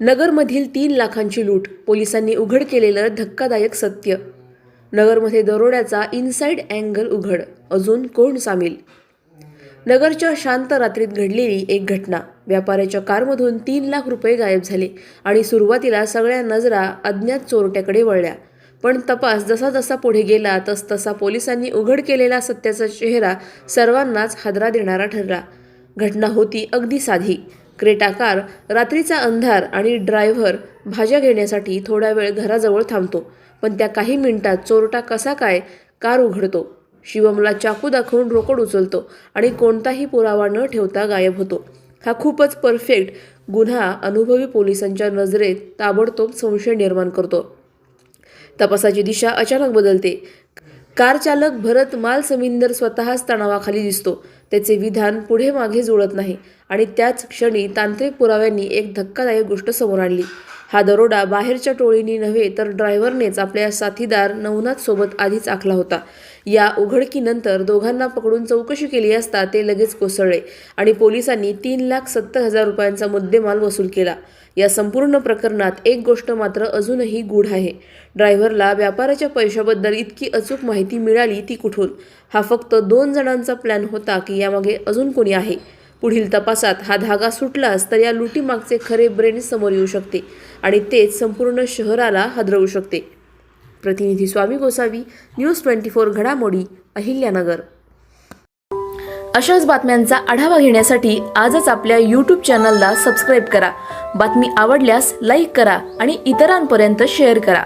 नगरमधील तीन लाखांची लूट पोलिसांनी उघड केलेलं धक्कादायक सत्य. नगरमध्ये दरोड्याचा इनसाईड अँगल उघड अजून कोण सामील? नगरच्या शांत रात्रीत घडलेली एक घटना. व्यापाऱ्याच्या कारमधून तीन लाख रुपये गायब झाले आणि सुरुवातीला सगळ्या नजरा अज्ञात चोरट्याकडे वळल्या. पण तपास जसा जसा पुढे गेला तस तसा पोलिसांनी उघड केलेला सत्याचा चेहरा सर्वांनाच हादरा देणारा ठरला. घटना होती अगदी साधी. क्रेटा कार रात्रीचा अंधार आणि ड्रायव्हर भाज्या घेण्यासाठी थोडा वेळ घराजवळ थांबतो पण त्या काही मिनिटात चोरटा कसा काय कार उघडतो? शिवमला चाकू दाखवून रोकड उचलतो आणि कोणताही पुरावा न ठेवता गायब होतो. हा खूपच परफेक्ट गुन्हा अनुभवी पोलिसांच्या नजरेत ताबडतोब संशय निर्माण करतो. तपासाची दिशा अचानक बदलते. कार चालक भरत मालसमिंदर स्वतःच तणावाखाली दिसतो. त्याचे विधान पुढे मागे जुळत नाही आणि त्याच क्षणी तांत्रिक पुराव्यांनी एक धक्कादायक गोष्ट समोर आणली. हा दरोडा बाहेरच्या टोळीनी नव्हे तर ड्रायव्हरनेच आपल्या साथीदार नवनाथ सोबत आधीच आखला होता. या उघडकीनंतर दोघांना पकडून चौकशी केली असता ते लगेच कोसळले आणि पोलिसांनी तीन लाख सत्तर हजार रुपयांचा मुद्देमाल वसूल केला. या संपूर्ण प्रकरणात एक गोष्ट मात्र अजूनही गूढ आहे. ड्रायव्हरला व्यापाराच्या पैशाबद्दल इतकी अचूक माहिती मिळाली ती कुठून? हा फक्त दोन जणांचा प्लॅन होता की यामागे अजून कोणी आहे. पुढील तपासात हा धागा सुटलाच तर या लुटीमागचे खरे ब्रेन समोर येऊ शकते आणि तेच संपूर्ण शहराला हादरवू शकते. प्रतिनिधी Swami Gosavi news twenty four घडामोडी अहिल्यानगर. अशाच बातम्यांचा आढावा घेण्यासाठी आजच आपल्या यूट्यूब चॅनलला सबस्क्राईब करा. बातमी आवडल्यास लाईक करा आणि इतरांपर्यंत शेअर करा.